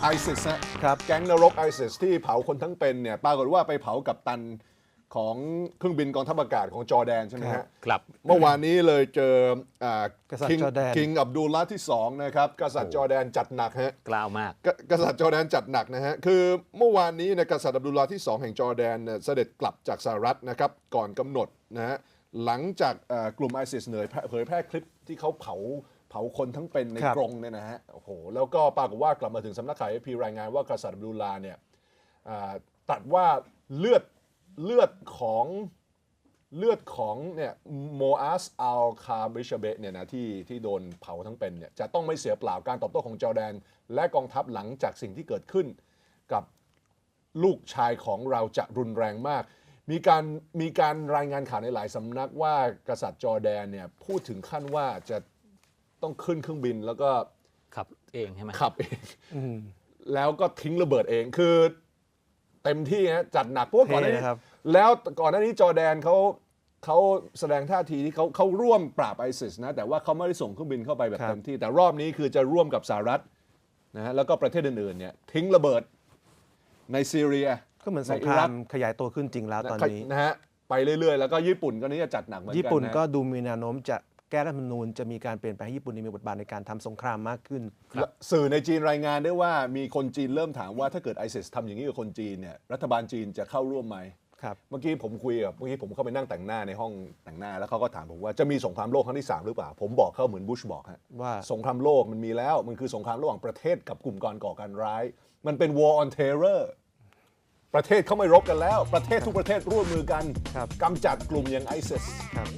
ไอซิสฮะครับแก๊งนรกไอซิสที่เผาคนทั้งเป็นเนี่ยปรากฏว่าไปเผากับตันของเครื่องบินกองทัพอากาศของจอร์แดนใช่ไหมครัฮะบครับ เมื่อวานนี้เลยเจออ่ากษัตริย์คิงจอร์แดนคิงอับดุลละที่สองนะครับกษัตริย์จอร์แดนจัดหนักฮะกล้าวมากกกษัตริย์จอร์แดนจัดหนักนะฮะคือเมื่อวานนี้เนยกษัตริย์อับดุลลาห์ที่ 2 แห่งจอร์แดนเนี่ยเสด็จกลับจากสหรัฐนะครับก่อนกำหนดนะฮะหลังจากเอ่อกลุ่มไอซิสเนยเผยแพร่คลิปที่เขาเผาเผาคนทั้งเป็นในครับกรงเนี่ยนะฮะโอ้โหแล้วก็ปรากฏว่ากลับมาถึงสำนักข่าวเอพีรายงานว่ากษัตริย์อับดุลลาห์เนี่ยอ่าตรัดว่าเลือดเลือดของเลือดของเนี่ยโมอาสอัลคาบริชเบะเนี่ยนะที่ที่โดนเผาทั้งเป็นเนี่ยจะต้องไม่เสียเปล่าการตอบโต้ของจอร์แดน และกองทัพหลังจากสิ่งที่เกิดขึ้นกับลูกชายของเราจะรุนแรงมาก มีการมีการรายงานข่าวในหลายสำนักว่ากษัตริย์จอร์แดนเนี่ยพูดถึงขั้นว่าจะ ต้องขึ้นเครื่องบินแล้วก็ขับเองใช่ไหมขับเองแล้วก็ทิ้งระเบิดเองคือ เต็มที่ฮะจัดหนักเพราะว่าก่อนหน้าเท่นี้นะครับ แล้วก่อนหน้านี้จอร์แดนเขาเขาแสดงท่าทีที่เขาเขาร่วมปราบไอซิสนะ แต่ว่าเขาไม่ได้ส่งเครื่องบินเข้าไปแบบครับ เต็มที่ แต่รอบนี้คือจะร่วมกับสหรัฐนะฮะแล้วก็ประเทศอื่นๆเนี่ยทิ้งระเบิดในซีเรีย ก็เหมือนสงในคอิรารัมก ขยายตัวขึ้นจริงแล้วตอนนี้ นะฮะไปเรื่อยๆ แล้วก็ญี่ปุ่นก็นี้จะจัดหนักเหมือนกันญี่ปุ่นก็ะดูมีแนวโน้มจะ แก้รัฐธรรมนูญจะมีการเปลี่ยนแปลงให้ญี่ปุ่นมีบทบาทในการทำสงครามมากขึ้น และสื่อในจีนรายงานได้ว่ามีคนจีนเริ่มถามว่าถ้าเกิดไอซิสทำอย่างนี้กับคนจีนเนี่ยรัฐบาลจีนจะเข้าร่วมไหม ครับ เมื่อกี้ผมคุยกับเมื่อกี้ผมเข้าไปนั่งแต่งหน้าในห้องแต่งหน้าแล้วเขาก็ถามผมว่าจะมีสงครามโลกครั้งที่ 3 หรือเปล่า ผมบอกเขาเหมือนบุชบอกฮะว่า สงครามโลกมันมีแล้ว มันคือสงครามระหว่างประเทศกับกลุ่มก่อก่อการร้าย มันเป็น war on terror ประเทศเขาไม่รบกันแล้ว ประเทศทุกประเทศร่วมมือกันครับ กำจัดกลุ่มอย่างไอซิส ครับ